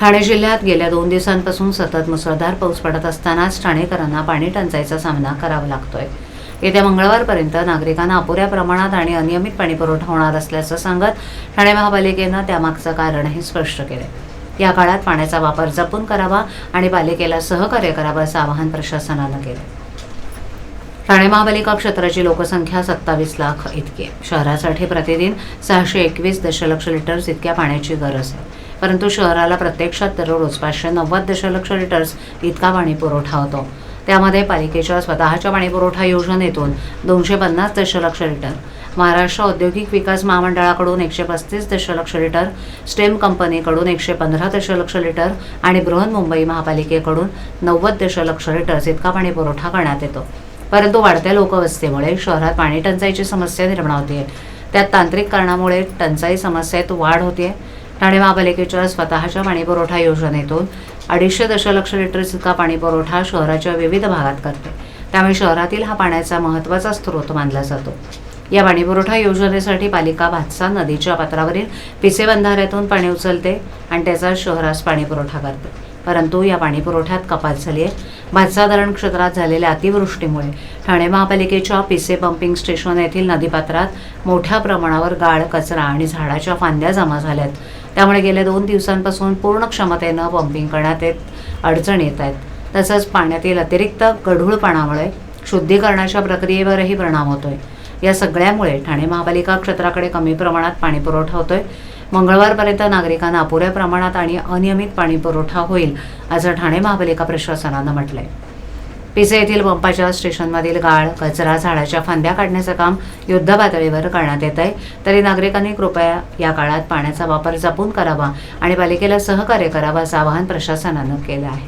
ठाणे जिल्ह्यात गेल्या दोन दिवसांपासून सतत मुसळधार पाऊस पडत असतानाच ठाणेकरांना पाणी टंचाईचा सामना करावा लागतोय. येत्या मंगळवारपर्यंत नागरिकांना अपुऱ्या प्रमाणात आणि अनियमित पाणी पुरवठा होणार असल्याचं सांगत ठाणे महापालिकेनं त्यामागचं कारणही स्पष्ट केलं या काळात पाण्याचा वापर जपून करावा आणि पालिकेला सहकार्य करावं असं आवाहन प्रशासनानं केलं ठाणे महापालिका क्षेत्राची लोकसंख्या सत्तावीस लाख इतकी आहे. शहरासाठी प्रतिदिन सहाशे एकवीस दशलक्ष लिटर्स इतक्या पाण्याची गरज आहे. परंतु शहराला प्रत्यक्षात दररोज पाचशे नव्वद दशलक्ष लिटर्स इतका पाणी पुरवठा होतो. त्यामध्ये पालिकेच्या स्वतःच्या पाणी पुरवठा योजनेतून दोनशे पन्नास दशलक्ष लिटर महाराष्ट्र औद्योगिक विकास महामंडळाकडून एकशे पस्तीस दशलक्ष लिटर स्टेम कंपनीकडून एकशे पंधरा दशलक्ष लिटर आणि बृहन्मुंबई महापालिकेकडून नव्वद दशलक्ष लिटर्स इतका पाणी पुरवठा करण्यात येतो. परंतु वाढत्या लोकवस्तीमुळे शहरात पाणी टंचाईची समस्या निर्माण होते त्यात तांत्रिक कारणामुळे टंचाई समस्येत वाढ होते ठाणे महापालिकेच्या स्वतःच्या पाणीपुरवठा योजनेतून अडीचशे दशलक्ष लिटर इतका पाणीपुरवठा शहराच्या विविध भागात करते. त्यामुळे शहरातील हा पाण्याचा महत्त्वाचा स्रोत मानला जातो. या पाणीपुरवठा योजनेसाठी पालिका भातसा नदीच्या पात्रावरील पिसे बंधाऱ्यातून पाणी उचलते आणि त्याचा शहरास पाणीपुरवठा करते. परंतु या पाणीपुरवठ्यात कपात झाली आहे. भातसा धरण क्षेत्रात झालेल्या अतिवृष्टीमुळे ठाणे महापालिकेच्या पिसे पंपिंग स्टेशन येथील नदीपात्रात मोठ्या प्रमाणावर गाळ कचरा आणि झाडाच्या फांद्या जमा झाल्यात. त्यामुळे गेल्या दोन दिवसांपासून पूर्ण क्षमतेनं पंपिंग करण्यात येत अडचण येत आहेत. तसंच पाण्यातील अतिरिक्त गढूळपणामुळे शुद्धीकरणाच्या प्रक्रियेवरही परिणाम होतोय. या सगळ्यामुळे ठाणे महापालिका क्षेत्राकडे कमी प्रमाणात पाणी पुरवठा होतोय. मंगळवारपर्यंत नागरिकांना अपुऱ्या प्रमाणात आणि अनियमित पाणी पुरवठा होईल असं ठाणे महापालिका प्रशासनानं म्हटलंय. पिसे येथील पंपाच्या स्टेशनमधील गाळ कचरा झाडाच्या फांद्या काढण्याचं काम युद्ध पातळीवर करण्यात येत आहे. तरी नागरिकांनी कृपया या काळात पाण्याचा वापर जपून करावा आणि पालिकेला सहकार्य करावं असं आवाहन प्रशासनानं केलं आहे.